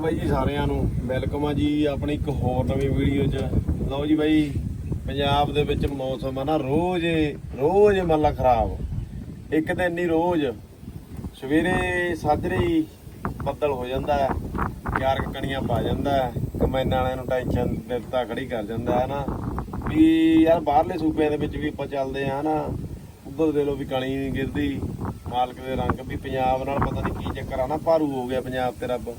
ਬਾਈ ਜੀ ਸਾਰਿਆਂ ਨੂੰ ਵੈਲਕਮ ਆ ਜੀ ਆਪਣੀ ਇੱਕ ਹੋਰ ਨਵੀਂ ਵੀਡੀਓ 'ਚ। ਲਓ ਜੀ ਬਾਈ, ਪੰਜਾਬ ਦੇ ਵਿੱਚ ਮੌਸਮ ਆ ਨਾ, ਰੋਜ਼ ਰੋਜ਼ ਹੀ ਮੱਲਾ ਖਰਾਬ। ਇੱਕ ਦਿਨ ਨਹੀਂ ਰੋਜ਼, ਸਵੇਰੇ ਸਾਜਰੇ ਹੀ ਬੱਦਲ ਹੋ ਜਾਂਦਾ ਹੈ ਯਾਰ ਕਣੀਆਂ ਪਾ ਜਾਂਦਾ ਹੈ, ਕਮੈਨਾਂ ਵਾਲਿਆਂ ਨੂੰ ਟੈਨਸ਼ਨ ਦਿੱਤਾ ਖੜੀ ਕਰ ਜਾਂਦਾ ਹੈ ਨਾ। ਵੀ ਯਾਰ ਬਾਹਰਲੇ ਸੂਬਿਆਂ ਦੇ ਵਿੱਚ ਵੀ ਆਪਾਂ ਚੱਲਦੇ ਆ ਨਾ, ਉੱਧਰ ਦੇ ਲੋ ਵੀ ਕਣੀ ਨਹੀਂ ਗਿਰਦੀ, ਮਾਲਕ ਦੇ ਰੰਗ, ਵੀ ਪੰਜਾਬ ਨਾਲ ਪਤਾ ਨਹੀਂ ਕੀ ਚੱਕਰ ਆ ਨਾ, ਭਾਰੂ ਹੋ ਗਿਆ ਪੰਜਾਬ ਤੇ ਰੱਬ।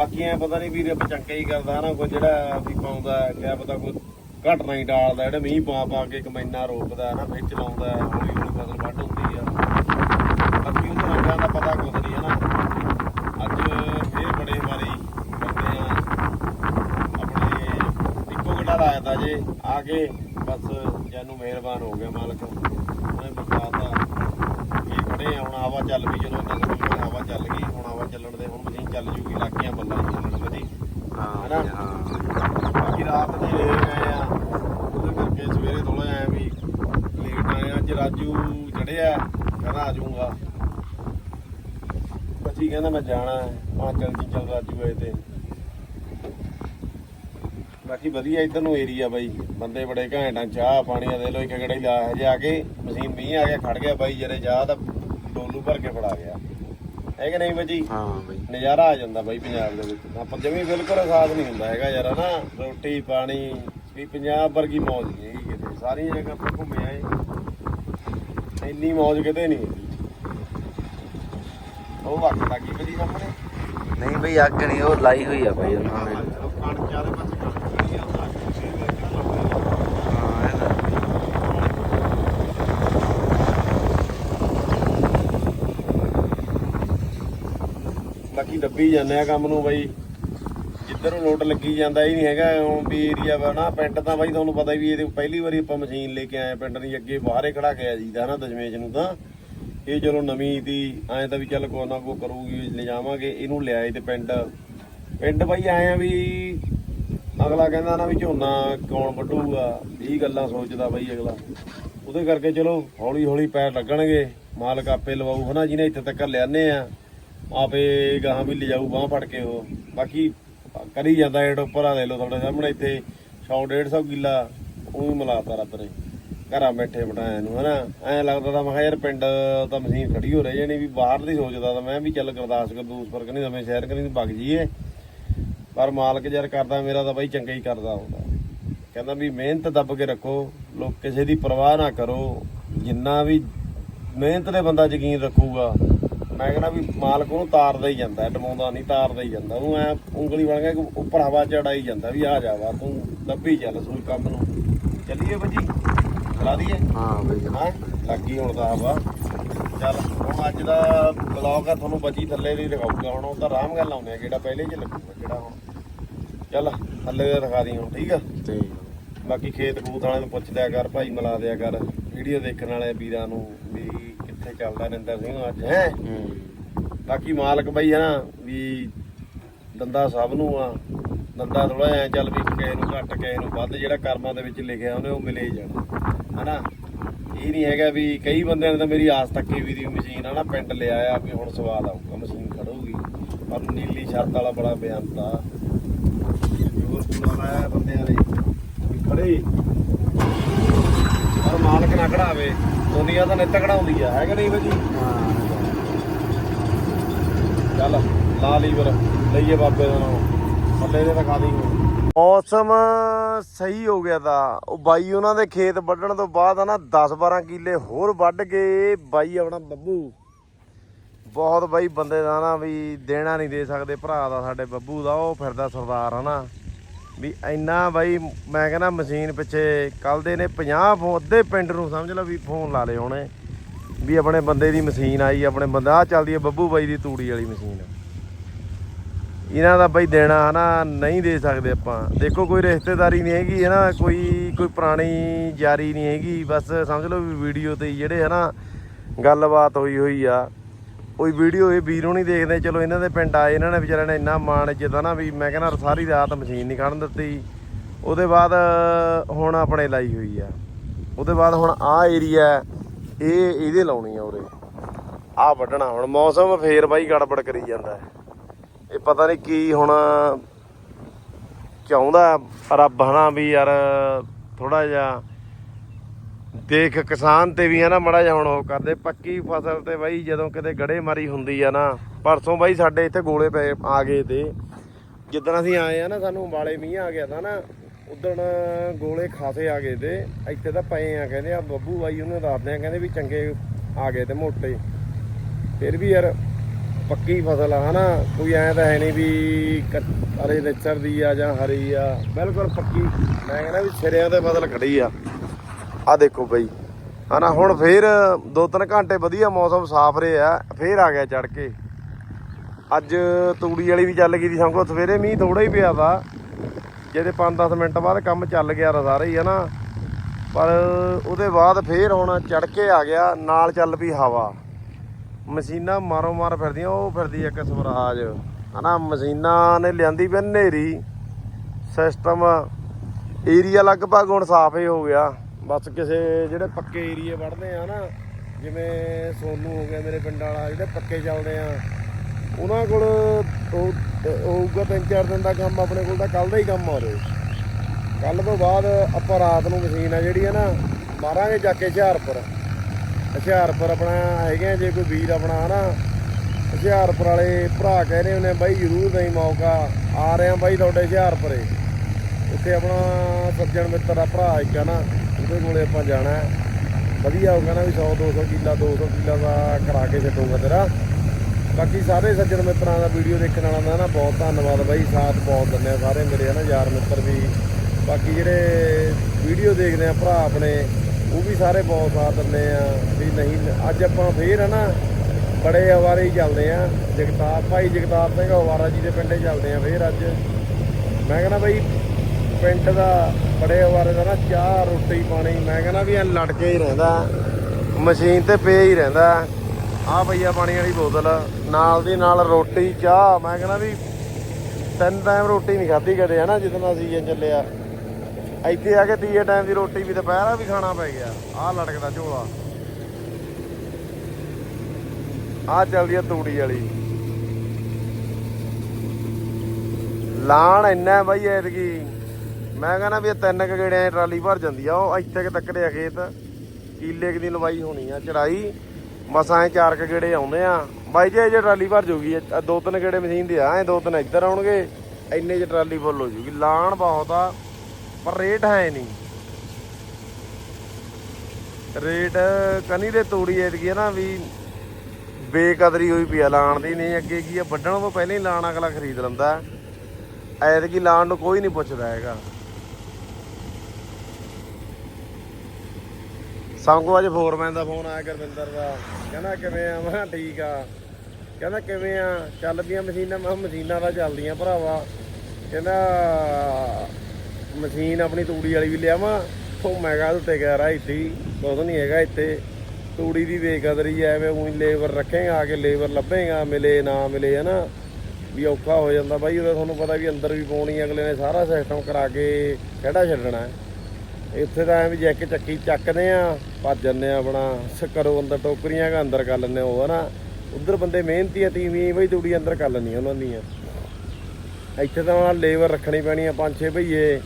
ਬਾਕੀ ਐ ਪਤਾ ਨਹੀਂ ਵੀ ਰੱਬ ਚੰਗਾ ਹੀ ਕਰਦਾ ਨਾ ਕੋਈ ਜਿਹੜਾ ਵੀ ਪਾਉਂਦਾ ਕਿਆ ਪਤਾ ਕੋਈ ਘਟ ਨਹੀਂ ਡਾਲਦਾ, ਜਿਹੜਾ ਮੀਂਹ ਪਾ ਪਾ ਕੇ ਕਮੈਨਾ ਰੋਕਦਾ ਨਾ, ਵਿੱਚ ਲਾਉਂਦਾ ਹੌਲੀ ਹੌਲੀ ਫਸਲ ਵੱਢ ਹੁੰਦੀ ਆ। ਬਾਕੀ ਉਹ ਰੰਗਾਂ ਦਾ ਪਤਾ ਕੁਝ ਨਹੀਂ ਹੈ ਨਾ ਅੱਜ ਫੇਰ ਬੜੇ ਵਾਰੀ ਬੰਦੇ ਆ ਆਪਣੇ ਇੱਕੋ ਗੱਡਾ ਲਾਇਆ ਤਾ ਜੇ, ਆ ਕੇ ਬਸ ਜਾਨੂੰ ਮਿਹਰਬਾਨ ਹੋ ਗਿਆ ਮਾਲਕ। ਉਹਨੇ ਬਰਸਾਤਾ ਇਹ ਬੜੇ ਹੁਣ ਹਵਾ ਚੱਲ ਵੀ ਜਦੋਂ ਇੰਨਾ ਹਵਾ ਚੱਲ ਗਈ ਚੱਲਣ ਦੇ ਹੁਣ ਮਸ਼ੀਨ ਚੱਲ ਜੂਗੀ ਲਾਕੀਆਂ ਬੱਲਾਂ ਹੀ ਚੱਲਣ ਵਧੀ ਹਾਂ ਹਾਂ। ਬਾਕੀ ਰਾਤ ਦੇ ਲੈ ਗਏ ਆ ਉਹਦੇ ਕਰਕੇ ਸਵੇਰੇ ਥੋੜਾ ਐ ਵੀ ਲੇਟ ਆਏ ਆ। ਅੱਜ ਰਾਜੂ ਚੜਿਆ ਕਹਿੰਦਾ ਆ ਜਾਊਗਾ। ਬੱਚੀ ਕਹਿੰਦਾ ਮੈਂ ਜਾਣਾ ਹੈ ਮਾ ਚੱਲ ਜੀ ਚੱਲ ਰਾਜੂ ਆਏ ਤੇ। ਬਾਕੀ ਵਧੀਆ ਇਧਰ ਨੂੰ ਏਰੀਆ ਬਾਈ ਬੰਦੇ ਬੜੇ ਘੈਂਟ ਆ ਚਾਹ ਪਾਣੀ ਆ ਦੇ ਲੋ ਇੱਕ ਗੜਾ ਹੀ ਲਾ ਹਜੇ ਆ ਕੇ ਮਸ਼ੀਨ ਮੀਂਹ ਆ ਗਿਆ ਖੜ ਗਿਆ ਬਾਈ ਜਰੇ ਚਾਹ ਦਾ ਡੋਲੂ ਭਰ ਕੇ ਫੜਾ ਗਿਆ। ਹੈ ਕਿ ਨਹੀਂ ਬਾਜੀ? ਹਾਂ ਬਈ। ਨਜ਼ਾਰਾ ਆ ਜਾਂਦਾ ਬਾਈ ਪੰਜਾਬ ਦੇ ਵਿੱਚ। ਆਪਾਂ ਜਮੀ ਬਿਲਕੁਲ ਆਸਾਦ ਨਹੀਂ ਹੁੰਦਾ ਹੈਗਾ ਯਾਰ ਹਨਾ? ਰੋਟੀ ਪਾਣੀ ਵੀ ਪੰਜਾਬ ਵਰਗੀ ਮੌਜ ਨਹੀਂ ਹੈਗੀ ਕਿਤੇ। ਸਾਰੀਆਂ ਜਗ੍ਹਾ ਆਪਾਂ ਘੁੰਮੇ ਆਏ। ਇੰਨੀ ਮੌਜ ਕਿਤੇ ਨਹੀਂ ਉਹ ਵਕਤ ਲੱਗੀ ਬਲੀ ਸਾਹਮਣੇ ਨਹੀਂ ਬਈ ਅੱਗ ਨਹੀਂ ਉਹ ਲਾਈ ਹੋਈ ਆ ਬਈ। ਉਹਨਾਂ ਨੇ ਕਣਕ ਚਾਰੇ ਪਾਸੇ ਕਣਕ ਜਿਹੜੀ ਆ ਉਹ ਅੱਗ ਫੇਰ ਵਿੱਚ ਲੱਗ ਹਾਂ ਇਹ ਤਾਂ ਬਾਕੀ ਦੱਬੀ ਜਾਂਦੇ ਆ ਕੰਮ ਨੂੰ ਬਾਈ। ਜਿੱਧਰ ਨੂੰ ਲੋਟ ਲੱਗੀ ਜਾਂਦਾ ਇਹ ਨਹੀਂ ਹੈਗਾ ਹੁਣ ਵੀ ਏਰੀਆ ਵਾ ਨਾ, ਪਿੰਡ ਤਾਂ ਬਾਈ ਤੁਹਾਨੂੰ ਪਤਾ ਵੀ ਇਹਦੇ ਪਹਿਲੀ ਵਾਰੀ ਆਪਾਂ ਮਸ਼ੀਨ ਲੈ ਕੇ ਆਏ ਪਿੰਡ ਨਹੀਂ ਅੱਗੇ ਬਾਹਰੇ ਖੜਾ ਕੇ ਆ ਜੀਦਾ ਨਾ ਦਸ਼ਮੇਸ਼ ਨੂੰ ਤਾਂ। ਇਹ ਚਲੋ ਨਵੀਂ ਦੀ, ਐਂ ਤਾਂ ਵੀ ਚੱਲ ਕੋ ਨਾ ਕੋ ਕਰੂਗੀ, ਲੈ ਜਾਵਾਂਗੇ, ਇਹਨੂੰ ਲਿਆਏ ਤੇ ਪਿੰਡ। ਪਿੰਡ ਬਾਈ ਆਏ ਆ ਵੀ ਅਗਲਾ ਕਹਿੰਦਾ ਨਾ ਵੀ ਝੋਨਾ ਕੌਣ ਵੱਢੂਗਾ, ਇਹ ਗੱਲਾਂ ਸੋਚਦਾ ਬਾਈ ਅਗਲਾ। ਉਹਦੇ ਕਰਕੇ ਚਲੋ ਹੌਲੀ ਹੌਲੀ ਪੈਰ ਲੱਗਣਗੇ, ਮਾਲਕ ਆਪੇ ਲਵਾਊ ਹਨਾ, ਜਿਹਨੇ ਇੱਥੇ ਤੱਕ ਲਿਆਨੇ ਆ। ਆਪੇ ਗਾਹਾਂ ਵੀ ਲਿਜਾਊ, ਬਾਹ ਫੜ ਕੇ ਉਹ। ਬਾਕੀ ਕਰੀ ਜਾਂਦਾ ਏਡ ਉੱਪਰ ਆ ਦੇ ਲੋ ਤੁਹਾਡੇ ਸਾਹਮਣੇ ਇੱਥੇ 100 150 ਕਿੱਲਾ ਉਹ ਵੀ ਮਿਲਾਤਾ ਰੱਬ ਨੇ। ਘਰਾਂ ਬੈਠੇ ਬਟਾਇਆ ਨੂੰ ਹਨਾ? ਐ ਲੱਗਦਾ ਤਾਂ ਮੈਂ ਕਿਹਾ ਯਾਰ ਪਿੰਡ ਤਾਂ ਮਸ਼ੀਨ ਖੜੀ ਹੋ ਰਹੀ ਜਾਣੀ ਵੀ ਬਾਹਰ ਦੀ ਸੋਚਦਾ ਤਾਂ ਮੈਂ ਵੀ ਚੱਲ ਗੁਰਦਾਸ ਗਰਦੂਸ ਪਰ ਕਹਿੰਦੇ ਨਵੇਂ ਸ਼ਹਿਰ ਕਨੀ ਵਗ ਜੀਏ ਪਰ ਮਾਲਕ ਯਾਰ ਕਰਦਾ ਮੇਰਾ ਤਾਂ ਬਾਈ ਚੰਗਾ ਹੀ ਕਰਦਾ ਹੁੰਦਾ। ਕਹਿੰਦਾ ਵੀ ਮਿਹਨਤ ਦੱਬ ਕੇ ਰੱਖੋ, ਲੋਕ ਕਿਸੇ ਦੀ ਪਰਵਾਹ ਨਾ ਕਰੋ। ਜਿੰਨਾ ਵੀ ਮਿਹਨਤ ਦੇ ਬੰਦਾ ਯਕੀਨ ਰੱਖੂਗਾ ਮੈਂ ਕਹਿੰਦਾ ਵੀ ਮਾਲਕ ਉਹਨੂੰ ਤਾਰਦਾ ਹੀ ਜਾਂਦਾ ਡਮਾਉਂਦਾ ਨਹੀਂ ਤਾਰਦਾ ਹੀ ਜਾਂਦਾ। ਉਹਨੂੰ ਐ ਉਂਗਲੀ ਬਣ ਕੇ ਉੱਪਰ ਹਵਾ ਚੜਾਈ ਜਾਂਦਾ ਵੀ ਆ ਜਾ ਵਾ ਤੂੰ ਦੱਬੀ ਚੱਲ ਸੂਈ ਕੰਮ ਨੂੰ। ਚੱਲੀਏ ਬੱਜੀ ਚਲਾ ਦਈਏ? ਹਾਂ ਬਈ ਹਾਂ? ਲੱਗੀ ਹੁਣ ਤਾਂ ਹਵਾ ਚੱਲ ਹੁਣ ਅੱਜ ਦਾ ਬਲੌਗ ਆ ਤੁਹਾਨੂੰ ਬੱਜੀ ਥੱਲੇ ਦੀ ਦਿਖਾਊਗਾ। ਹੁਣ ਉਹ ਤਾਂ ਆਰਾਮ ਗੱਲ ਆਉਂਦੇ ਆ ਕਿਹੜਾ ਪਹਿਲੇ ਚ ਲੱਗੂਗਾ ਕਿਹੜਾ ਹੁਣ। ਚੱਲ ਥੱਲੇ ਦੇ ਦਿਖਾ ਦੀ ਹੁਣ ਠੀਕ ਆ? ਤੇ ਬਾਕੀ ਖੇਤ ਖੂਤ ਵਾਲਿਆਂ ਨੂੰ ਪੁੱਛ ਲਿਆ ਕਰ ਭਾਈ ਮਿਲਾ ਦਿਆ ਕਰ। ਵੀਡੀਓ ਦੇਖਣ ਵਾਲੇ ਵੀਰਾਂ ਨੂੰ ਵੀ ਚੱਲਦਾ ਨਿੰਦਰ ਸਿੰਘ ਅੱਜ। ਹੈ? ਬਾਕੀ ਮਾਲਕ ਬਈ ਹੈ ਨਾ ਵੀ ਦੰਦਾ ਸਭ ਨੂੰ ਆ। ਦੰਦਾ ਥੋੜਾ ਐ ਚੱਲ ਵੀ ਕਿਸੇ ਨੂੰ ਘੱਟ ਕਿਸੇ ਨੂੰ ਵੱਧ ਜਿਹੜਾ ਕਰਮਾਂ ਦੇ ਵਿੱਚ ਲਿਖਿਆ ਉਹਨੇ ਉਹ ਮਿਲੇ ਜਾਣਾ। ਹਨਾ? ਇਹ ਨਹੀਂ ਹੈਗਾ ਵੀ ਕਈ ਬੰਦਿਆਂ ਨੇ ਤਾਂ ਮੇਰੀ ਆਸ ਤੱਕੀ ਵੀ ਦੀ ਮਸ਼ੀਨ ਆ ਨਾ ਪਿੰਡ ਲਿਆ ਆ ਵੀ ਹੁਣ ਸਵਾਦ ਆਊਗਾ ਮਸ਼ੀਨ ਖੜੂਗੀ। ਪਰ ਨੀਲੀ ਸ਼ਰਤ ਵਾਲਾ ਬੜਾ ਬਿਆਨਤਾ ਹੋਰ ਪੂਰਾ ਲਾਇਆ ਬੰਦਿਆਂ ਨੇ। ਖੜੇ। ਪਰ ਮਾਲਕ ਨਾ ਖੜਾਵੇ। ਦੁਨੀਆ ਤਾਂ ਨਿੱਤ ਖੜਾਉਂਦੀ ਆ ਹੈਗਾ ਨਹੀਂ ਬਾਜੀ ਚੱਲ, ਲਾ ਲੀਵਰ ਲਈਏ ਬਾਬੇ ਦਾ ਨਾਮ ਮੱਲੇ ਦੇ ਤਾਂ ਖਾ ਮੌਸਮ ਸਹੀ ਹੋ ਗਿਆ ਤਾਂ। ਉਹ ਬਾਈ ਉਹਨਾਂ ਦੇ ਖੇਤ ਵੱਢਣ ਤੋਂ ਬਾਅਦ ਆ ਨਾ 10 12 ਕਿੱਲੇ ਹੋਰ ਵੱਢ ਕੇ ਬਾਈ ਆਪਣਾ ਬੱਬੂ। ਬਹੁਤ ਬਾਈ ਬੰਦੇ ਦਾ ਨਾ ਵੀ ਦੇਣਾ ਨਹੀਂ ਦੇ ਸਕਦੇ, ਭਰਾ ਦਾ ਸਾਡੇ ਬੱਬੂ ਦਾ, ਉਹ ਫਿਰਦਾ ਸਰਦਾਰ ਹਨਾ। ਵੀ ਇੰਨਾ ਬਾਈ, ਮੈਂ ਕਹਿੰਦਾ ਮਸ਼ੀਨ ਪਿੱਛੇ ਕੱਲ ਦੇ ਨੇ 50 ਫੋਨ, ਅੱਧੇ ਪਿੰਡ ਨੂੰ ਸਮਝ ਲਓ ਵੀ ਫੋਨ ਲਾ ਲਏ ਹੋਣੇ। ਵੀ ਆਪਣੇ ਬੰਦੇ ਦੀ ਮਸ਼ੀਨ ਆਈ, ਆਪਣੇ ਬੰਦਾ ਆ ਚੱਲਦੀ ਹੈ ਬੱਬੂ ਬਾਈ ਦੀ ਤੂੜੀ ਵਾਲੀ ਮਸ਼ੀਨ। ਇਹਨਾਂ ਦਾ ਬਈ ਦੇਣਾ ਹਨਾ, ਨਹੀਂ ਦੇ ਸਕਦੇ ਆਪਾਂ। ਦੇਖੋ ਕੋਈ ਰਿਸ਼ਤੇਦਾਰੀ ਨਹੀਂ ਹੈਗੀ ਹਨਾ, ਕੋਈ ਕੋਈ ਪੁਰਾਣੀ ਯਾਰੀ ਨਹੀਂ ਹੈਗੀ। ਬਸ ਸਮਝ ਲਓ ਵੀ ਵੀਡੀਓ ਤੇ ਹੀ ਜਿਹੜੇ ਹਨਾ, ਗੱਲਬਾਤ ਹੋਈ ਹੋਈ ਆ। ਕੋਈ ਵੀਡੀਓ ਇਹ ਵੀਰੋਂ ਨਹੀਂ ਦੇਖਦੇ, ਚਲੋ ਇਹਨਾਂ ਦੇ ਪਿੰਡ ਆਏ, ਇਹਨਾਂ ਨੇ ਵਿਚਾਰਿਆਂ ਨੇ ਇੰਨਾ ਮਾਣ ਜਿੱਦਾਂ ਨਾ ਵੀ ਮੈਂ ਕਹਿੰਦਾ ਸਾਰੀ ਰਾਤ ਮਸ਼ੀਨ ਨਹੀਂ ਖੜਨ ਦਿੱਤੀ। ਉਹਦੇ ਬਾਅਦ ਹੁਣ ਆਪਣੇ ਲਾਈ ਹੋਈ ਆ। ਉਹਦੇ ਬਾਅਦ ਹੁਣ ਆਹ ਏਰੀਆ, ਇਹ ਇਹਦੇ ਲਾਉਣੀ ਆ ਉਰੇ। ਆਹ ਵੱਢਣਾ, ਹੁਣ ਮੌਸਮ ਫੇਰ ਬਾਈ ਗੜਬੜ ਕਰੀ ਜਾਂਦਾ ਇਹ ਪਤਾ ਨਹੀਂ ਕੀ ਹੁਣ ਚਾਹੁੰਦਾ ਰੱਬ ਹਨਾ ਵੀ ਯਾਰ ਥੋੜਾ ਜਿਹਾ ਦੇਖ ਕਿਸਾਨ ਤੇ ਵੀ ਹੈ ਨਾ, ਮੜਾ ਜਿਹਾ ਹੁਣ ਉਹ ਕਰਦੇ, ਪੱਕੀ ਫਸਲ ਤੇ ਬਾਈ ਜਦੋਂ ਕਿਤੇ ਗੜੇ ਮਾਰੀ ਹੁੰਦੀ ਆ ਨਾ, ਪਰਸੋਂ ਬਾਈ ਸਾਡੇ ਇੱਥੇ ਗੋਲੇ ਪਏ ਆ ਗਏ ਤੇ। ਜਿੱਦਣ ਅਸੀਂ ਆਏ ਆ ਨਾ, ਸਾਨੂੰ ਅੰਬਾਲੇ ਮੀਂਹ ਆ ਗਿਆ ਤਾਂ ਨਾ, ਉਦਣ ਗੋਲੇ ਖਾਸੇ ਆ ਗਏ ਤੇ, ਇੱਥੇ ਤਾਂ ਪਏ ਆ, ਕਹਿੰਦੇ ਆ ਬੱਬੂ ਬਾਈ ਉਹਨੂੰ ਦੱਸਦੇ ਆ, ਕਹਿੰਦੇ ਵੀ ਚੰਗੇ ਆ ਗਏ ਤੇ ਮੋਟੇ। ਫਿਰ ਵੀ ਯਾਰ ਪੱਕੀ ਫਸਲ ਆ, ਹਨਾ? ਕੋਈ ਐਂ ਤਾਂ ਹੈ ਨਹੀਂ ਵੀ ਕ- ਅਰੇ ਨੇਚਰ ਦੀ ਆ ਜਾਂ ਹਰੀ ਆ, ਬਿਲਕੁਲ ਪੱਕੀ। ਮੈਂ ਕਹਿੰਦਾ ਵੀ ਸਿਰਿਆਂ ਤੇ ਫਸਲ ਖੜੀ ਆ। ਆ ਦੇਖੋ ਬਈ। ਹਨਾ, ਹੁਣ ਫੇਰ 2-3 ਘੰਟੇ ਵਧੀਆ ਮੌਸਮ ਸਾਫ਼ ਰਿਹਾ, ਫੇਰ ਆ ਗਿਆ ਚੜ ਕੇ। ਅੱਜ ਤੂੜੀ ਵਾਲੀ ਵੀ ਚੱਲ ਗਈ ਦੀ ਸੰਗੋ, ਸਵੇਰੇ ਮੀਂਹ ਥੋੜਾ ਹੀ ਪਿਆ ਵਾ। ਜਿਹਦੇ 5-10 ਮਿੰਟ ਬਾਅਦ ਕੰਮ ਚੱਲ ਗਿਆ ਰਾ ਸਾਰਾ ਹੀ, ਹਨਾ। ਪਰ ਉਹਦੇ ਬਾਅਦ ਫੇਰ ਹੁਣ ਚੜ ਕੇ ਆ ਗਿਆ, ਨਾਲ ਚੱਲ ਪਈ ਹਵਾ। ਮਸ਼ੀਨਾਂ ਮਾਰੋ ਮਾਰ ਫਿਰਦੀਆਂ, ਉਹ ਫਿਰਦੀ ਇੱਕ ਸਵਰਾਜ। ਹਨਾ, ਮਸ਼ੀਨਾਂ ਨੇ ਲਿਆਂਦੀ ਵੀ ਨੇਰੀ ਸਿਸਟਮ ਏਰੀਆ ਲਗਭਗ ਹੁਣ ਸਾਫ਼ ਹੀ ਹੋ ਗਿਆ। ਬਸ ਕਿਸੇ ਜਿਹੜੇ ਪੱਕੇ ਏਰੀਏ ਵੜਦੇ ਆ ਨਾ, ਜਿਵੇਂ ਸੋਨੂ ਹੋ ਗਿਆ ਮੇਰੇ ਪਿੰਡ ਵਾਲਾ, ਜਿਹੜੇ ਪੱਕੇ ਚੱਲਦੇ ਆ, ਉਹਨਾਂ ਕੋਲ ਹੋਊਗਾ ਤਿੰਨ ਚਾਰ ਦਿਨ ਦਾ ਕੰਮ, ਆਪਣੇ ਕੋਲ ਤਾਂ ਕੱਲ ਦਾ ਹੀ ਕੰਮ ਆ ਰਿਹਾ ਕੱਲ ਤੋਂ ਬਾਅਦ ਆਪਾਂ ਰਾਤ ਨੂੰ ਮਸ਼ੀਨ ਆ ਜਿਹੜੀ ਆ ਨਾ, ਮਾਰਾਂਗੇ ਜਾ ਕੇ ਹੁਸ਼ਿਆਰਪੁਰ। ਹੁਸ਼ਿਆਰਪੁਰ ਆਪਣਾ ਹੈਗੇ ਆ, ਜੇ ਕੋਈ ਵੀਰ ਆਪਣਾ ਹਨਾ ਹੁਸ਼ਿਆਰਪੁਰ ਵਾਲੇ ਭਰਾ ਕਹਿ ਰਹੇ ਹੁੰਦੇ ਬਾਈ ਜ਼ਰੂਰ ਨਹੀਂ ਮੌਕਾ, ਆ ਰਹੇ ਆ ਬਾਈ ਤੁਹਾਡੇ ਹੁਸ਼ਿਆਰਪੁਰੇ। ਉੱਥੇ ਆਪਣਾ ਸੱਜਣ ਮਿੱਤਰ ਆ ਭਰਾ ਇੱਕ ਆ ਨਾ ਉਹਦੇ ਕੋਲੇ ਆਪਾਂ ਜਾਣਾ ਵਧੀਆ ਉਹ ਕਹਿੰਦਾ ਵੀ 100 200 ਕਿੱਲਾ 200 ਕਿੱਲਾ ਦਾ ਕਰਾ ਕੇ ਛੱਡੂਗਾ ਤੇਰਾ। ਬਾਕੀ ਸਾਰੇ ਸੱਜਣ ਮਿੱਤਰਾਂ ਦਾ ਵੀਡੀਓ ਦੇਖਣ ਵਾਲਾ ਦਾ ਨਾ ਬਹੁਤ ਧੰਨਵਾਦ ਬਾਈ, ਸਾਥ ਬਹੁਤ ਦਿੰਦੇ ਆ ਸਾਰੇ ਮੇਰੇ ਹਨਾ, ਯਾਰ ਮਿੱਤਰ ਵੀ। ਬਾਕੀ ਜਿਹੜੇ ਵੀਡੀਓ ਦੇਖਦੇ ਆ ਭਰਾ ਆਪਣੇ, ਉਹ ਵੀ ਸਾਰੇ ਬਹੁਤ ਸਾਥ ਦਿੰਦੇ ਆ ਵੀ ਨਹੀਂ, ਅੱਜ ਆਪਾਂ ਫੇਰ ਹਨਾ ਬੜੇ ਅਵਾਰੇ ਹੀ ਚੱਲਦੇ ਆ। ਜਗਤਾਰ, ਭਾਈ ਜਗਤਾਰ ਸਿੰਘ ਅਵਾਰਾ ਜੀ ਦੇ ਪਿੰਡੇ ਚੱਲਦੇ ਆ ਫੇਰ ਅੱਜ। ਮੈਂ ਕਹਿੰਦਾ ਬਾਈ ਪਿੰਡ ਦਾ ਬੜੇ ਅਵਾਰੇ ਦਾ ਨਾ ਚਾਹ, ਰੋਟੀ, ਪਾਣੀ, ਮੈਂ ਕਹਿੰਦਾ ਵੀ ਐ ਲੜ ਕੇ ਹੀ ਰਹਿੰਦਾ। ਮਸ਼ੀਨ ਤੇ ਪਿਆ ਹੀ ਰਹਿੰਦਾ। ਆ ਭਈਆ ਪਾਣੀ ਵਾਲੀ ਬੋਤਲ। ਨਾਲ ਦੀ ਨਾਲ ਰੋਟੀ, ਚਾਹ। ਮੈਂ ਕਹਿੰਦਾ ਵੀ ਤਿੰਨ ਟਾਈਮ ਰੋਟੀ ਨਹੀਂ ਖਾਧੀ ਕਦੇ, ਹਨਾ, ਜਿੱਦਣ ਅਸੀਂ ਇਹ ਚੱਲਿਆ। ਇੱਥੇ ਆ ਕੇ ਤੀਏ ਟਾਈਮ ਦੀ ਰੋਟੀ ਵੀ ਦੁਪਹਿਰਾ ਵੀ ਖਾਣਾ ਪੈ ਗਿਆ। ਆਹ ਲੜਕਦਾ ਝੋਲਾ। ਆਹ ਚੱਲਦੀ ਆ ਤੂੜੀ ਵਾਲੀ। ਲਾਣ ਇੰਨਾ ਬਾਈ ਐਤਕੀ। ਮੈਂ ਕਹਿੰਦਾ ਵੀ ਇਹ ਤਿੰਨ ਕੁ ਗੇੜਿਆਂ 'ਚ ਟਰਾਲੀ ਭਰ ਜਾਂਦੀ ਆ, ਉਹ ਇੱਥੇ ਕਿ ਤੱਕੜੇ ਆ ਖੇਤ। ਕੀਲੇ ਕੁ ਦੀ ਲਵਾਈ ਹੋਣੀ ਆ, ਚੜਾਈ। ਬਸ ਇਹ ਚਾਰ ਕੁ ਗੇੜੇ ਆਉਂਦੇ ਆ। ਬਾਈ ਜੇ ਜੇ ਟਰਾਲੀ ਭਰ ਜੂਗੀ ਦੋ ਤਿੰਨ ਗੇੜੇ ਮਸ਼ੀਨ ਦੇ ਆ ਇਹ ਦੋ ਤਿੰਨ ਇੱਧਰ ਆਉਣਗੇ, ਇੰਨੇ 'ਚ ਟਰਾਲੀ ਫੁੱਲ ਹੋ ਜੂਗੀ। ਲਾਣ ਬਹੁਤ ਆ, ਪਰ ਰੇਟ ਹੈ ਨਹੀਂ। ਰੇਟ ਕਨੀ ਦੇ ਤੋੜੀ ਐਤਕੀ ਆ ਨਾ ਵੀ ਬੇਕਦਰੀ ਹੋਈ ਪਈ ਆ ਲਾਣ ਦੀ ਨਹੀਂ, ਅੱਗੇ ਕੀ ਆ, ਵੱਢਣ ਤੋਂ ਪਹਿਲਾਂ ਹੀ ਲਾਣ ਅਗਲਾ ਖਰੀਦ ਲੈਂਦਾ। ਐਤਕੀ ਲਾਣ ਨੂੰ ਕੋਈ ਨਹੀਂ ਪੁੱਛਦਾ ਹੈਗਾ। ਸੰਗੋ ਅੱਜ ਫੋਰਮੈਨ ਦਾ ਫੋਨ ਆਇਆ ਗੁਰਵਿੰਦਰ ਦਾ। ਕਹਿੰਦਾ ਕਿਵੇਂ ਆ? ਮੈਂ ਕਿਹਾ ਠੀਕ ਆ। ਕਹਿੰਦਾ ਕਿਵੇਂ ਆ? ਚੱਲਦੀਆਂ ਮਸ਼ੀਨਾਂ। ਮੈਂ ਕਿਹਾ ਮਸ਼ੀਨਾਂ ਤਾਂ ਚੱਲਦੀਆਂ ਭਰਾਵਾ। ਕਹਿੰਦਾ ਮਸ਼ੀਨ ਆਪਣੀ ਤੂੜੀ ਵਾਲੀ ਵੀ ਲਿਆਵਾਂ। ਉਹ ਮੈਂ ਕਿਹਾ ਉੱਤੇ ਗਿਆ ਰਾ ਇੱਥੇ ਹੀ ਕੁਝ ਨਹੀਂ ਹੈਗਾ ਇੱਥੇ। ਤੂੜੀ ਦੀ ਬੇਕਦਰੀ ਐ, ਐਵੇਂ ਉਹੀ ਲੇਬਰ ਰੱਖੇਗਾ, ਆ ਕੇ ਲੇਬਰ ਲੱਭੇਗਾ, ਮਿਲੇ ਨਾ ਮਿਲੇ, ਹਨਾ? ਵੀ ਔਖਾ ਹੋ ਜਾਂਦਾ ਬਾਈ, ਉਹਦਾ ਤੁਹਾਨੂੰ ਪਤਾ ਵੀ ਅੰਦਰ ਵੀ ਪਾਉਣੀ ਅਗਲੇ ਨੇ ਸਾਰਾ ਸਿਸਟਮ ਕਰਾ ਕੇ ਕਿਹੜਾ ਛੱਡਣਾ ਹੈ ਇੱਥੇ ਤਾਂ ਐ ਵੀ ਜੈਕ ਚੱਕੀ ਚੱਕਦੇ ਆ, ਭੱਜ ਜੰਨੇ ਆਪਣਾ। ਸ ਕਰੋ ਅੰਦਰ ਟੋਕਰੀਆਂ ਕਾ ਅੰਦਰ ਕਰ ਲੈਂਦੇ ਉਹ ਨਾ। ਉਧਰ ਬੰਦੇ ਮਿਹਨਤੀ ਆ, ਤੀਵੀਂ ਬਈ ਤੂੜੀ ਅੰਦਰ ਕਰ ਲੈਣੀ ਉਹਨਾਂ ਦੀਆਂ। ਇੱਥੇ ਤਾਂ ਉਹਨਾਂ ਲੇਬਰ ਰੱਖਣੀ ਪੈਣੀ ਆ ਪੰਜ ਛੇ ਭਈਏ।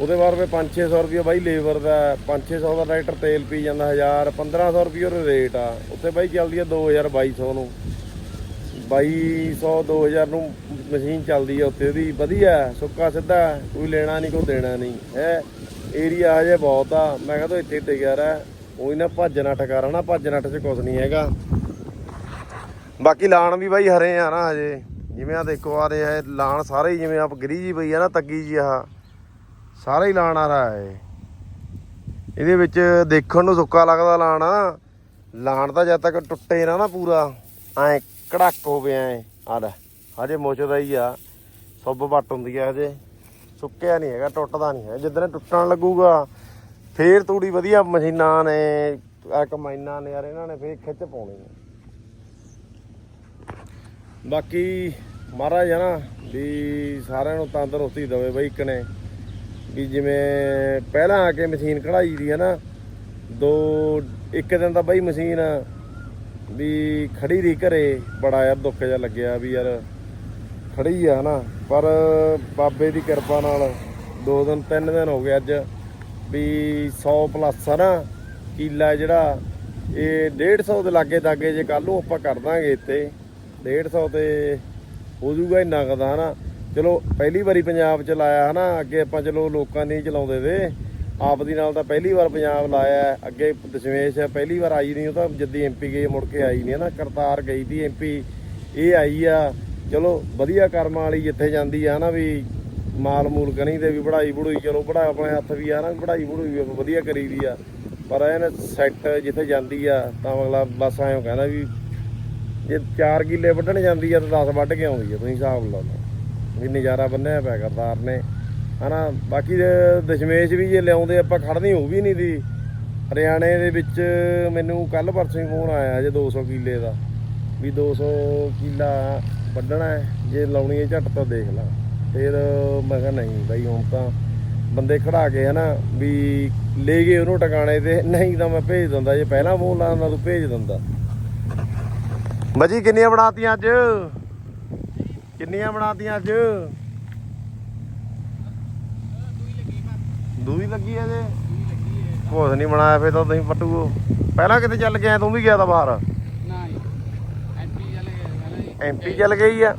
ਉਹਦੇ ਬਾਅਦ ਵੀ 5-600 ਰੁਪਏ ਬਾਈ ਲੇਬਰ ਦਾ 5-600 ਦਾ ਟਰੈਕਟਰ ਤੇਲ ਪੀ ਜਾਂਦਾ 1000 1500 ਰੁਪਏ ਉਹ ਰੇਟ ਆ। ਉੱਥੇ ਬਾਈ ਚੱਲਦੀ ਆ 2000 2200 ਨੂੰ। 2200 2000 ਨੂੰ ਮਸ਼ੀਨ ਚੱਲਦੀ ਆ ਉੱਥੇ ਉਹਦੀ। ਵਧੀਆ, ਸੁੱਕਾ ਸਿੱਧਾ, ਕੋਈ ਲੈਣਾ ਨਹੀਂ ਕੋਈ ਦੇਣਾ ਨਹੀਂ ਹੈ? ਏਰੀਆ ਹਜੇ ਬਹੁਤ ਆ। ਮੈਂ ਕਹਿੰਦਾ ਇੱਥੇ ਟਿਕਿਆ ਰਹਿ ਉਹੀ ਨਾ ਭੱਜ ਨੱਠ ਕਰ ਨਾ ਭੱਜ ਨੱਠ 'ਚ ਕੁਝ ਨਹੀਂ ਹੈਗਾ। ਬਾਕੀ ਲਾਣ ਵੀ ਬਾਈ ਹਰੇ ਆ ਨਾ ਹਜੇ। ਜਿਵੇਂ ਆ ਦੇਖੋ, ਆ ਰਹੇ ਹੈ ਲਾਣ ਸਾਰੇ ਹੀ ਜਿਵੇਂ ਆਪ ਗਰੀ ਜੀ ਪਈ ਆ ਨਾ, ਤੱਗੀ ਜੀ ਆਹ। ਸਾਰਾ ਹੀ ਲਾਣ ਆ ਰਹਾ ਹੈ ਇਹਦੇ ਵਿੱਚ ਦੇਖਣ ਨੂੰ ਸੁੱਕਾ ਲੱਗਦਾ ਲਾਣ। ਲਾਣ ਤਾਂ ਜਦ ਤੱਕ ਟੁੱਟੇ ਨਾ ਨਾ ਪੂਰਾ, ਐ ਕੜਕ ਹੋਵੇ ਐ। ਆ ਲੈ, ਹਜੇ ਮੁੱਚਦਾ ਹੀ ਆ। ਸੁੱਬ ਵੱਟ ਹੁੰਦੀ ਆ ਹਜੇ। ਸੁੱਕਿਆ ਨਹੀਂ ਹੈਗਾ, ਟੁੱਟਦਾ ਨਹੀਂ ਹੈ ਜਿੱਦਣ ਟੁੱਟਣ ਲੱਗੂਗਾ, ਫੇਰ ਤੂੜੀ ਵਧੀਆ ਮਸ਼ੀਨਾਂ ਨੇ ਆ ਕਮਾਈਨਾਂ ਨੇ, ਯਾਰ ਇਹਨਾਂ ਨੇ ਫੇਰ ਖਿੱਚ ਪਾਉਣੀ ਹੈ ਬਾਕੀ ਮਹਾਰਾਜ ਹੈ ਨਾ, ਵੀ ਸਾਰਿਆਂ ਨੂੰ ਤੰਦਰੁਸਤੀ ਦੇਵੇ ਬਈ ਇੱਕ ਨੇ। ਵੀ ਜਿਵੇਂ ਪਹਿਲਾਂ ਆ ਕੇ ਮਸ਼ੀਨ ਕਢਾਈ ਦੀ ਹੈ ਨਾ, ਦੋ, ਇੱਕ ਦਿਨ ਤਾਂ ਬਈ ਮਸ਼ੀਨ ਵੀ ਖੜੀ ਰਹੀ ਘਰੇ, ਬੜਾ ਯਾਰ ਦੁੱਖ ਜਿਹਾ ਲੱਗਿਆ ਵੀ ਯਾਰ ਖੜੀ ਆ ਨਾ ਪਰ ਬਾਬੇ ਦੀ ਕਿਰਪਾ ਨਾਲ ਦੋ ਦਿਨ ਤਿੰਨ ਦਿਨ ਹੋ ਗਏ ਅੱਜ ਵੀ 100 ਪਲੱਸ ਆ ਨਾ ਕੀਲਾ ਜਿਹੜਾ ਇਹ 150 ਦੇ ਲਾਗੇ ਦਾਗੇ ਜੇ ਕੱਲ ਨੂੰ ਆਪਾਂ ਕਰ ਦਾਂਗੇ ਇੱਥੇ 150 ਤੇ ਹੋ ਜੂਗਾ ਇੰਨਾ ਕਦਾ ਹਨਾ ਚਲੋ ਪਹਿਲੀ ਵਾਰੀ ਪੰਜਾਬ ਚ ਲਾਇਆ ਹਨਾ ਅੱਗੇ ਆਪਾਂ ਚਲੋ ਲੋਕਾਂ ਨਹੀਂ ਚਲਾਉਂਦੇ ਦੇ ਆਪ ਦੀ ਨਾਲ ਤਾਂ ਪਹਿਲੀ ਵਾਰ ਪੰਜਾਬ ਲਾਇਆ ਅੱਗੇ ਦਸ਼ਮੇਸ਼ ਹੈ, ਪਹਿਲੀ ਵਾਰ ਆਈ ਨਹੀਂ ਉਹ ਤਾਂ ਜੱਦੀ ਐਮਪੀ ਗਈ ਮੁੜ ਕੇ ਆਈ ਨਹੀਂ ਹਨਾ ਕਰਤਾਰ ਗਈ ਦੀ ਐਮਪੀ ਇਹ ਆਈ ਆ। ਚਲੋ, ਵਧੀਆ ਕਰਮਾਂ ਵਾਲੀ ਜਿੱਥੇ ਜਾਂਦੀ ਆ ਨਾ ਵੀ ਮਾਲ ਮੂਲ ਕਣੀ ਤੇ ਵੀ ਪੜਾਈ ਪੜੂਈ ਚਲੋ ਪੜਾ ਆਪਣੇ ਹੱਥ ਵੀ ਆ ਨਾ ਪੜਾਈ ਪੜੂਈ ਵੀ ਆਪਾਂ ਵਧੀਆ ਕਰੀ ਦੀ ਆ। ਪਰ ਇਹ ਨਾ ਸੈੱਟ ਜਿੱਥੇ ਜਾਂਦੀ ਆ, ਤਾਂ ਅਗਲਾ ਬਸ ਐਂ ਕਹਿੰਦਾ ਵੀ ਜੇ 4 ਕਿੱਲੇ ਵੱਢਣ ਜਾਂਦੀ ਆ ਤਾਂ 10 ਵੱਢ ਕੇ ਆਉਂਦੀ ਆ, ਤੁਸੀਂ ਹਿਸਾਬ ਲਾ ਲਓ। ਵੀ ਨਜ਼ਾਰਾ ਬੰਨਿਆ ਪਿਆ ਕਰਤਾਰ ਨੇ। ਹਨਾ, ਬਾਕੀ ਦਸ਼ਮੇਸ਼ ਵੀ ਜੇ ਲਿਆਉਂਦੇ ਆਪਾਂ ਖੜਨੀ ਹੋ ਵੀ ਨਹੀਂ ਦੀ। ਹਰਿਆਣੇ ਦੇ ਵਿੱਚ ਮੈਨੂੰ ਕੱਲ ਪਰਸੋਂ ਹੀ ਫੋਨ ਆਇਆ ਜੇ 200 ਕਿੱਲੇ ਦਾ। ਵੀ 200 ਕਿੱਲਾ ਵੱਢਣਾ ਹੈ, ਜੇ ਲਾਉਣੀ ਹੈ ਝੱਟ ਤਾਂ ਦੇਖ ਲਾ। ਫਿਰ ਮੈਂ ਕਿਹਾ ਨਹੀਂ ਬਾਈ, ਹੁਣ ਤਾਂ ਬੰਦੇ ਖੜਾ ਕੇ ਹਨਾ ਵੀ ਲੈ ਗਏ ਉਹਨੂੰ ਟਿਕਾਣੇ ਤੇ, ਨਹੀਂ ਤਾਂ ਮੈਂ ਭੇਜ ਦਿੰਦਾ, ਜੇ ਪਹਿਲਾਂ ਫੋਨ ਲਾਉਂਦਾ ਤੂੰ ਭੇਜ ਦਿੰਦਾ। ਬਾਜੀ, ਕਿੰਨੀਆਂ ਬਣਾਤੀਆਂ ਅੱਜ? ਕਿੰਨੀਆਂ ਬਣਾਤੀਆਂ ਅੱਜ? ਦੂਈ ਲੱਗੀ ਹੈ ਜੇ। ਕੁਛ ਨਹੀਂ ਬਣਾਇਆ, ਫੇਰ ਤਾਂ ਤੁਸੀਂ ਪਟੂਓ। ਪਹਿਲਾਂ ਕਿਤੇ ਚੱਲ ਗਿਆ ਤੂੰ ਵੀ ਗਿਆ ਤਾਂ ਬਾਹਰ ਨਹੀਂ ਐਮਪੀ ਚਲੇ ਗਏ ਪਹਿਲਾਂ ਜੀ ਐਮਪੀ ਚੱਲ ਗਈ ਆ।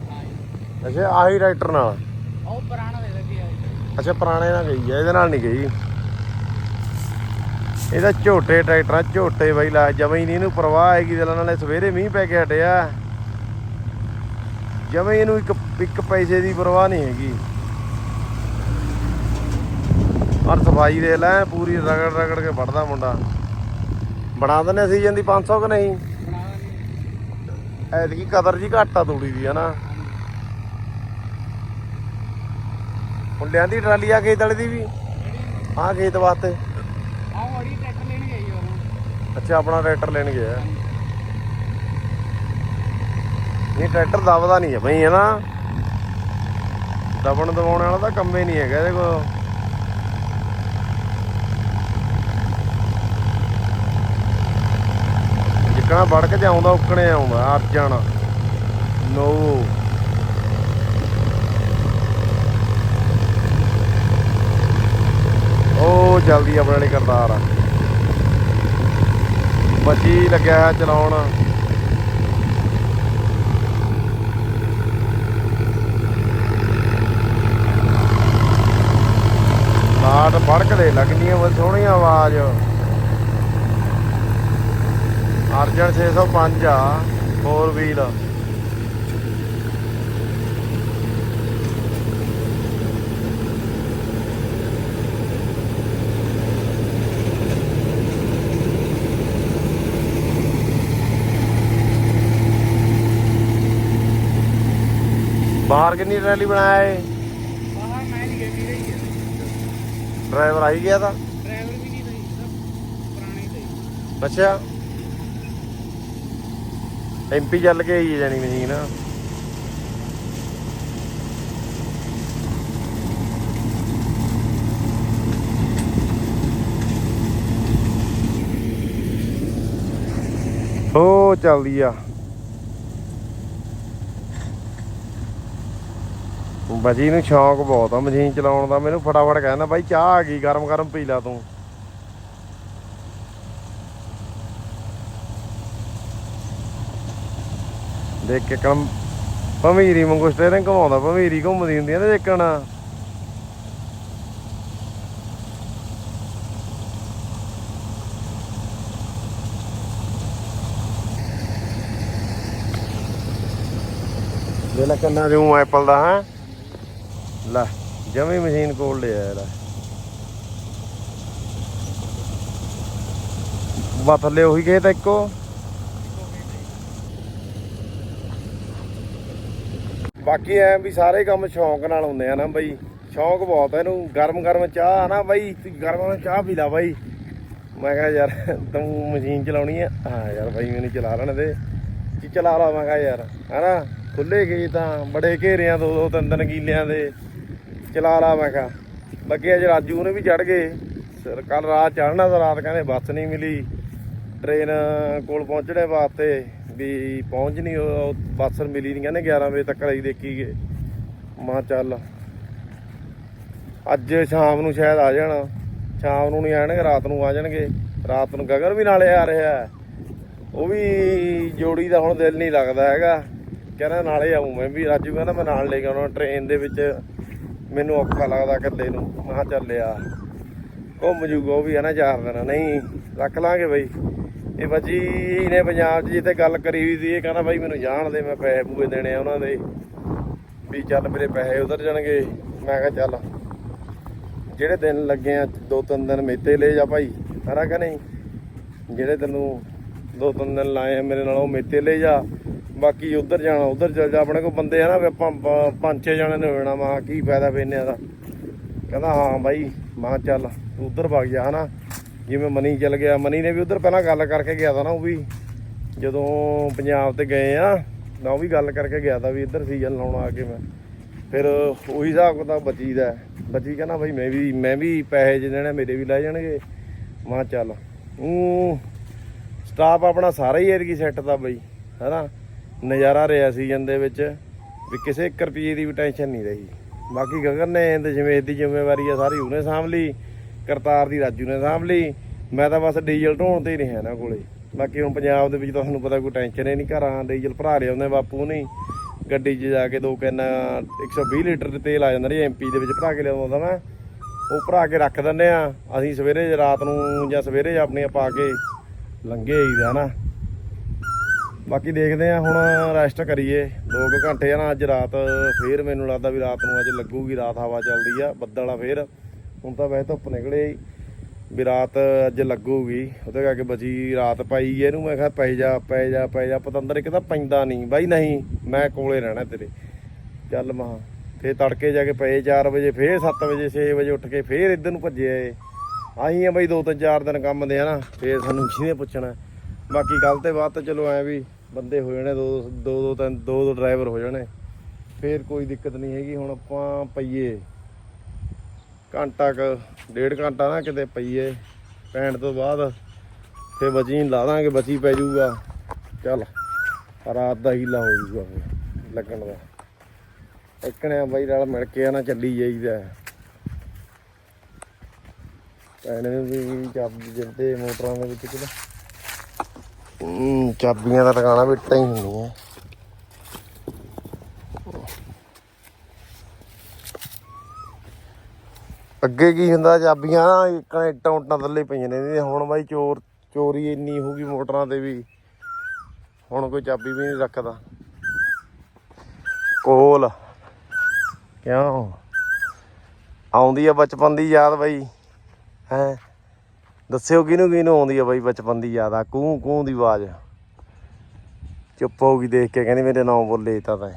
ਅੱਛਾ ਆਹੀ ਰਾਈਟਰ ਨਾਲ। ਉਹ ਪੁਰਾਣਾ ਦੇ ਲੱਗੇ ਆ। ਅੱਛਾ ਪੁਰਾਣੇ ਨਾਲ ਗਈ ਆ ਇਹਦੇ ਨਾਲ ਨਹੀਂ ਗਈ। ਇਹਦਾ ਝੋਟੇ ਟਰੈਕਟਰਾਂ ਝੋਟੇ ਬਈ ਲਾ ਜਮੇ ਹੀ ਨਹੀਂ ਇਹਨੂੰ ਪਰਵਾਹ ਹੈਗੀ ਦਿਲਾਂ ਨਾਲੇ ਸਵੇਰੇ ਮੀਂਹ ਪੈ ਕੇ ਹਟਿਆ। ਜਮੇ ਇਹਨੂੰ ਇੱਕ ਇੱਕ ਪੈਸੇ ਦੀ ਪਰਵਾਹ ਨਹੀਂ ਹੈਗੀ। ਔਰ ਸਫ਼ਾਈ ਦੇ ਲੈ ਪੂਰੀ ਰਗੜ ਰਗੜ ਕੇ ਵੜਦਾ ਮੁੰਡਾ। ਬਣਾ ਦਿੰਦੇ ਸੀਜ਼ਨ ਦੀ 500 ਕਿ ਨਹੀਂ? ਐਤਕੀ ਕਦਰ ਜੀ ਘੱਟ ਤੂੜੀ ਦੀ ਹਨਾ। ਮੁੰਡਿਆਂ ਦੀ ਟਰਾਲੀ ਆ ਖੇਤ ਵਾਲੇ ਦੀ ਵੀ। ਆ ਖੇਤ ਵਾਸਤੇ। ਆਹ ਅੜੀ ਟਰੈਕਟਰ ਲੈਣ ਗਈ ਉਹ। ਅੱਛਾ ਆਪਣਾ ਟਰੈਕਟਰ ਲੈਣ ਗਿਆ। ਨਹੀਂ ਟਰੈਕਟਰ ਦਬਦਾ ਨਹੀਂ ਹੈ ਬਈ ਹੈ ਨਾ ਦਬਣ ਦਬਾਉਣ ਵਾਲਾ ਤਾਂ ਕੰਮ ਨਹੀਂ ਹੈਗਾ ਇਹਦੇ ਕੋਲ। ਜਿੱਕਣਾ ਵੜਕ ਕੇ ਜਾਉਂਦਾ ਉੱਕਣੇ ਆਉਂਦਾ ਅਰਜਨ ਨੋ। ਉਹ ਜਲਦੀ ਆਪਣੇ ਵਾਲੀ ਕਰਤਾਰ ਆ। ਬੱਚੀ ਲੱਗਿਆ ਹੈ ਚਲਾਉਣ। ਨਾਟ ਵੜਕਦੇ ਲੱਗਦੀਆਂ ਵਾ ਸੋਹਣੀ ਆਵਾਜ਼। ਅਰਜਨ 605 ਆ 4 ਵੀਲ ਬਾਹਰ ਕਿੰਨੀ ਰੈਲੀ ਬਣਾਇਆ ਏ ਬਾਹਰ ਮੈਂ ਨਹੀਂ ਗਈ ਵੀਰੇ ਹੀ ਹੈ ਡਰਾਈਵਰ ਆਈ ਗਿਆ ਤਾਂ? ਡਰਾਈਵਰ ਵੀ ਨਹੀਂ ਸਹੀ ਸਭ ਪੁਰਾਣੇ ਸਹੀ ਅੱਛਾ। ਐਮਪੀ ਚੱਲ ਕੇ ਆਈ ਜਾਣੀ ਮਸ਼ੀਨ ਹੋ ਚੱਲਦੀ ਆ। ਬਾਜੀ ਨੂੰ ਸ਼ੌਂਕ ਬਹੁਤ ਆ ਮਸ਼ੀਨ ਚਲਾਉਣ ਦਾ। ਮੈਨੂੰ ਫਟਾਫਟ ਕਹਿੰਦਾ ਬਾਈ ਚਾਹ ਆ ਗਈ ਗਰਮ ਗਰਮ ਪੀ ਲਾ ਤੂੰ। ਦੇਖ ਕੇ ਕਮ ਭਮੀਰੀ ਵਾਂਗੂ ਸਟੇਰਿੰਗ ਘੁਮਾਉਂਦਾ ਭਮੀਰੀ ਘੁੰਮਦੀ ਹੁੰਦੀ ਆ ਨਾ ਦੇਖਣ। ਦੇ ਲੈ ਕੰਨਾ ਜਿਉਂ ਐਪਲ ਦਾ, ਹਾਂ? ਲੈ, ਜਮੀ ਮਸ਼ੀਨ ਕੋਲ ਲਿਆ ਲੈ ਬਾ ਥੱਲੇ ਉਹੀ ਗਏ ਤਾਂ ਇੱਕੋ। ਬਾਕੀ ਐ ਵੀ ਸਾਰੇ ਕੰਮ ਸ਼ੌਂਕ ਨਾਲ ਹੁੰਦੇ ਆ ਨਾ ਬਾਈ। ਸ਼ੌਂਕ ਬਹੁਤ ਹੈ ਇਹਨੂੰ, ਗਰਮ ਗਰਮ ਚਾਹ ਆ ਨਾ ਬਾਈ ਗਰਮ ਗਰਮ ਚਾਹ ਪੀ ਲਾ ਬਾਈ। ਮੈਂ ਕਿਹਾ ਯਾਰ, ਤੂੰ ਮਸ਼ੀਨ ਚਲਾਉਣੀ ਆ। ਹਾਂ ਯਾਰ ਬਾਈ, ਮੈਨੂੰ ਚਲਾ ਲੈਣ ਦੇ। ਜੀ ਚਲਾ ਲਾ, ਮੈਂ ਕਿਹਾ ਯਾਰ, ਹਨਾ? ਖੁੱਲੇ ਗਏ ਤਾਂ, ਬੜੇ ਘੇਰਿਆਂ ਦੋ ਦੋ, ਤਿੰਨ ਤਿੰਨ ਕੀਲਿਆਂ ਦੇ। ਚਲਾ ਲਾ, ਮੈਂ ਕਿਹਾ। ਬਾਕੀ ਅੱਜ ਰਾਜੂ ਨੇ ਵੀ ਚੜ ਗਏ। ਕੱਲ ਰਾਤ ਚੜਨਾ ਤਾਂ ਰਾਤ ਕਹਿੰਦੇ ਬੱਸ ਨਹੀਂ ਮਿਲੀ। ਟ੍ਰੇਨ ਕੋਲ ਪਹੁੰਚਣੇ ਵਾਸਤੇ। ਵੀ ਪਹੁੰਚ ਨਹੀਂ, ਉਹ ਬੱਸ ਮਿਲੀ ਨਹੀਂ ਕਹਿੰਦੇ 11 ਵਜੇ ਤੱਕ ਅਸੀਂ ਦੇਖੀ ਗਏ ਮਾ ਚੱਲ, ਅੱਜ ਸ਼ਾਮ ਨੂੰ ਸ਼ਾਇਦ ਆ ਜਾਣਾ। ਸ਼ਾਮ ਨੂੰ ਨਹੀਂ ਆਣਗੇ, ਰਾਤ ਨੂੰ ਆ ਜਾਣਗੇ। ਰਾਤ ਨੂੰ ਗਗਨ ਵੀ ਨਾਲੇ ਆ ਰਿਹਾ ਉਹ ਵੀ ਜੋੜੀ ਦਾ ਹੁਣ ਦਿਲ ਨਹੀਂ ਲੱਗਦਾ ਹੈਗਾ। ਕਹਿੰਦਾ ਨਾਲੇ ਆਉਂ ਮੈਂ ਵੀ, ਰਾਜੂ ਕਹਿੰਦਾ ਮੈਂ ਨਾਲ ਲੈ ਕੇ ਆਉਣਾ ਟ੍ਰੇਨ ਦੇ ਵਿੱਚ। ਮੈਨੂੰ ਔਖਾ ਲੱਗਦਾ ਇਕੱਲੇ ਨੂੰ। ਮੈਂ ਚੱਲਿਆ ਘੁੰਮ ਜੂਗਾ ਉਹ ਵੀ, ਹੈ ਨਾ, ਚਾਰ ਦਿਨ। ਨਹੀਂ, ਰੱਖ ਲਾਂਗੇ ਬਈ। ਇਹ ਬੱਜੀ ਨੇ ਪੰਜਾਬ 'ਚ ਜਿੱਥੇ ਗੱਲ ਕਰੀ ਹੋਈ ਸੀ, ਇਹ ਕਹਿੰਦਾ ਬਾਈ ਮੈਨੂੰ ਜਾਣ ਦੇ, ਮੈਂ ਪੈਸੇ ਪੂਏ ਦੇਣੇ ਆ ਉਹਨਾਂ ਦੇ। ਵੀ ਚੱਲ ਮੇਰੇ ਪੈਸੇ ਉਧਰ ਜਾਣਗੇ। ਮੈਂ ਕਿਹਾ ਚੱਲ, ਜਿਹੜੇ ਦਿਨ ਲੱਗੇ ਆ, ਦੋ ਤਿੰਨ ਦਿਨ ਮੇਤੇ ਲੈ ਜਾ ਭਾਈ ਹਰਾ ਕਿ ਨਹੀਂ? ਜਿਹੜੇ ਤੈਨੂੰ ਦੋ ਤਿੰਨ ਦਿਨ ਲਾਏ ਆ ਮੇਰੇ ਨਾਲ, ਉਹ ਮੇਤੇ ਲੈ ਜਾ। ਬਾਕੀ ਉਧਰ ਜਾਣਾ, ਉਧਰ ਚੱਲ ਜਾ। ਆਪਣੇ ਕੋਲ ਬੰਦੇ ਆ ਨਾ, ਵੀ ਆਪਾਂ ਪੰਜ ਛੇ ਜਣੇ ਨੇ ਹੋ ਜਾਣਾ ਮਾ ਕੀ ਫਾਇਦਾ ਫੇਨੇ ਦਾ। ਕਹਿੰਦਾ, ਹਾਂ ਬਾਈ ਮਾਂ ਚੱਲ, ਤੂੰ ਉਧਰ ਵਗ ਜਾ, ਹਨਾ? ਜਿਵੇਂ ਮਨੀ ਚੱਲ ਗਿਆ, ਮਨੀ ਨੇ ਵੀ ਉਧਰ ਪਹਿਲਾਂ ਗੱਲ ਕਰਕੇ ਗਿਆ ਤਾਂ ਨਾ ਉਹ ਵੀ। ਜਦੋਂ ਪੰਜਾਬ ਤੇ ਗਏ ਆ ਨਾ ਉਹ ਵੀ ਗੱਲ ਕਰਕੇ ਗਿਆ ਤਾਂ ਵੀ ਇੱਧਰ ਸੀਜ਼ਨ ਲਾਉਣ ਆ ਕੇ ਮੈਂ। ਫਿਰ ਉਹੀ ਹਿਸਾਬ ਕਿਤਾਬ ਬਚੀ ਦਾ ਬਚੀ ਕਹਿੰਦਾ ਬਾਈ ਮੈਂ ਵੀ ਮੈਂ ਵੀ ਪੈਸੇ ਜਿਹੜੇ ਨੇ ਮੇਰੇ ਵੀ ਲੈ ਜਾਣਗੇ। ਮਾਂ ਚੱਲ ਉਹ ਸਟਾਫ ਆਪਣਾ ਸਾਰਾ ਹੀ ਏਰੀਆ ਸੈੱਟ ਦਾ ਬਈ, ਹੈਨਾ? ਨਜ਼ਾਰਾ ਰਿਹਾ ਸੀਜ਼ਨ ਦੇ ਵਿੱਚ, ਵੀ ਕਿਸੇ 1 ਰੁਪਏ ਦੀ ਵੀ ਟੈਨਸ਼ਨ ਨਹੀਂ ਰਹੀ। ਬਾਕੀ ਗਗਨ ਨੇ ਜਿਵੇਂ ਇਹਦੀ ਜ਼ਿੰਮੇਵਾਰੀ ਆ ਸਾਰੀ, ਉਹਨੇ ਸਾਂਭ ਲਈ। ਕਰਤਾਰ ਦੀ ਰਾਜੂ ਨੇ ਸਾਂਭ ਲਈ। ਮੈਂ ਤਾਂ ਬਸ ਡੀਜ਼ਲ ਢੋਣ ਤੇ ਹੀ ਰਿਹਾ ਇਹਨਾਂ ਕੋਲੇ। ਬਾਕੀ ਹੁਣ ਪੰਜਾਬ ਦੇ ਵਿੱਚ ਤਾਂ ਤੁਹਾਨੂੰ ਪਤਾ ਕੋਈ ਟੈਨਸ਼ਨ ਹੀ ਨਹੀਂ, ਘਰਾਂ ਡੀਜ਼ਲ ਭਰਾ ਲਿਆਉਂਦੇ ਬਾਪੂ ਨਹੀਂ ਗੱਡੀ 'ਚ ਜਾ ਕੇ ਦੋ ਕੈਨਾ 120 ਲੀਟਰ ਦੇ ਤੇਲ ਆ ਜਾਂਦਾ ਜੀ ਐਮਪੀ ਦੇ ਵਿੱਚ ਭਰਾ ਕੇ ਲਿਆਉਂਦਾ ਮੈਂ। ਉਹ ਭਰਾ ਕੇ ਰੱਖ ਦਿੰਦੇ ਆ। ਅਸੀਂ ਸਵੇਰੇ ਰਾਤ ਨੂੰ ਜਾਂ ਸਵੇਰੇ ਆਪਣੀਆਂ ਪਾ ਕੇ ਲੰਘੇ ਆਈਦਾ ਨਾ ਬਾਕੀ ਦੇਖਦੇ ਆ, ਹੁਣ ਰੈਸਟ ਕਰੀਏ। 2 ਘੰਟੇ ਆ ਨਾ, ਅੱਜ ਰਾਤ ਫੇਰ ਮੈਨੂੰ ਲੱਗਦਾ ਵੀ ਰਾਤ ਨੂੰ ਅੱਜ ਲੱਗੂਗੀ, ਰਾਤ ਹਵਾ ਚੱਲਦੀ ਆ, ਬੱਦਲ ਆ ਫੇਰ। ਹੁਣ ਤਾਂ ਵੈਸੇ ਧੁੱਪ ਨਿਕਲੇ ਆਈ ਵੀ ਰਾਤ ਅੱਜ ਲੱਗੂਗੀ, ਉਹਦੇ ਕਰਕੇ ਬਚੀ ਰਾਤ ਪਾਈ ਇਹਨੂੰ ਮੈਂ ਕਿਹਾ ਪੈ ਜਾ ਪੈ ਜਾ ਪੈ ਜਾ। ਪਤੰਦਰ ਇੱਕ ਤਾਂ ਪੈਂਦਾ ਨਹੀਂ। ਬਾਈ ਨਹੀਂ, ਮੈਂ ਕੋਲੇ ਰਹਿਣਾ ਤੇਰੇ। ਚੱਲ ਮਹਾ, ਫੇਰ ਤੜਕੇ ਜਾ ਕੇ ਪਏ 4 ਵਜੇ, ਫੇਰ 7 ਵਜੇ 6 ਵਜੇ ਉੱਠ ਕੇ ਫੇਰ ਇੱਧਰ ਨੂੰ ਭੱਜੇ ਆਏ। ਆਈ ਆ ਬਾਈ, ਦੋ ਤਿੰਨ ਚਾਰ ਦਿਨ ਕੰਮ ਦੇ ਆ ਨਾ, ਫੇਰ ਸਾਨੂੰ ਕਿਹਨੇ ਪੁੱਛਣਾ। ਬਾਕੀ ਗੱਲ ਤੇ ਬਾਅਦ ਤਾਂ ਚਲੋ ਐ ਵੀ ਬੰਦੇ ਹੋ ਜਾਣੇ, ਦੋ ਦੋ ਦੋ, ਤਿੰਨ, ਦੋ ਦੋ ਡਰਾਈਵਰ ਹੋ ਜਾਣੇ। ਫੇਰ ਕੋਈ ਦਿੱਕਤ ਨਹੀਂ ਹੈਗੀ। ਹੁਣ ਆਪਾਂ ਪਈਏ। ਘੰਟਾ ਕ, ਡੇਢ ਘੰਟਾ ਨਾ ਕਿਤੇ ਪਈਏ। ਪੈਣ ਤੋਂ ਬਾਅਦ ਫੇਰ ਬਚੀ ਲਾ ਦਾਂਗੇ, ਬਚੀ ਪੈ ਜਾਊਗਾ। ਚੱਲ, ਰਾਤ ਦਾ ਹੀਲਾ ਹੋ ਜਾਊਗਾ ਲੱਗਣ ਦਾ। ਇੱਕਣੇ ਬਾਈ ਨਾਲ ਮਿਲ ਕੇ ਆ ਨਾ, ਚੱਲੀ ਜਾਈਦਾ। ਪੈਣੇ ਵੀ ਚਾਬੀ ਜਿੱਤੇ ਮੋਟਰਾਂ ਦੇ ਵਿੱਚ ਕਿਹਦਾ ਚਾਬੀਆਂ ਦਾ ਟਿਕਾਣਾ ਵੀ ਇੱਟਾਂ ਹੀ ਹੁੰਦੀਆਂ। ਅੱਗੇ ਕੀ ਹੁੰਦਾ, ਚਾਬੀਆਂ ਨਾ ਕਨੈਕਟਾਂ ਉਟਾਂ ਥੱਲੇ ਪਈਆਂ ਨੇ ਹੁਣ ਬਾਈ ਚੋਰ, ਚੋਰੀ ਇੰਨੀ ਹੋ ਗਈ ਮੋਟਰਾਂ ਤੇ ਵੀ। ਹੁਣ ਕੋਈ ਚਾਬੀ ਵੀ ਨਹੀਂ ਰੱਖਦਾ। ਕੋਲ। ਕਿਉਂ? ਆਉਂਦੀ ਆ ਬਚਪਨ ਦੀ ਯਾਦ ਬਾਈ। ਹੈ? ਦੱਸਿਓ ਕਿਹਨੂੰ ਕਿਹਨੂੰ ਆਉਂਦੀ ਆ ਬਾਈ ਬਚਪਨ ਦੀ ਯਾਦ? ਆ ਕੂੰ ਕੂੰ ਦੀ ਆਵਾਜ਼। ਚੁੱਪ ਹੋ ਗਈ ਦੇਖ ਕੇ, ਕਹਿੰਦੀ ਮੇਰੇ ਨਾਮ ਬੋਲੇ ਤਾਂ ਤਾਂ।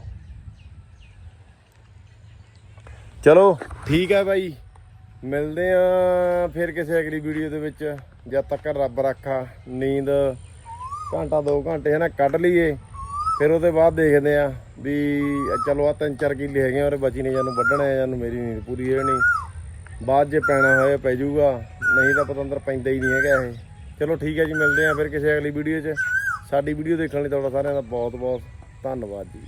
ਚਲੋ, ਠੀਕ ਹੈ ਬਾਈ। ਮਿਲਦੇ ਆ ਫਿਰ ਕਿਸੇ ਅਗਲੀ ਵੀਡੀਓ ਦੇ ਵਿੱਚ। ਜਦ ਤੱਕ ਰੱਬ ਰੱਖਾ, ਨੀਂਦ ਘੰਟਾ 2 ਘੰਟੇ ਹੈ ਨਾ ਕੱਢ ਲਈਏ, ਫਿਰ ਉਹਦੇ ਬਾਅਦ ਦੇਖਦੇ ਆ ਵੀ ਚਲੋ ਆ ਤਿੰਨ ਚਾਰ ਕਿੱਲੇ ਹੈਗੇ ਆ ਔਰ ਬਚੀ ਨੇ ਜਾਨੂੰ ਵੱਢਣਾ ਹੈ ਜਾਨੂੰ ਮੇਰੀ ਨੀਂਦ ਪੂਰੀ ਹੋਣੀ। ਬਾਅਦ ਜੇ ਪੈਣਾ ਹੋਇਆ ਪੈ ਜਾਊਗਾ, ਨਹੀਂ ਤਾਂ ਪਤੰਦਰ ਪੈਂਦਾ ਹੀ ਨਹੀਂ ਹੈਗਾ ਇਹ। ਚਲੋ ਠੀਕ ਹੈ ਜੀ, ਮਿਲਦੇ ਆ ਫਿਰ ਕਿਸੇ ਅਗਲੀ ਵੀਡੀਓ 'ਚ। ਸਾਡੀ ਵੀਡੀਓ ਦੇਖਣ ਲਈ ਤੁਹਾਡਾ ਸਾਰਿਆਂ ਦਾ ਬਹੁਤ ਬਹੁਤ ਧੰਨਵਾਦ ਜੀ।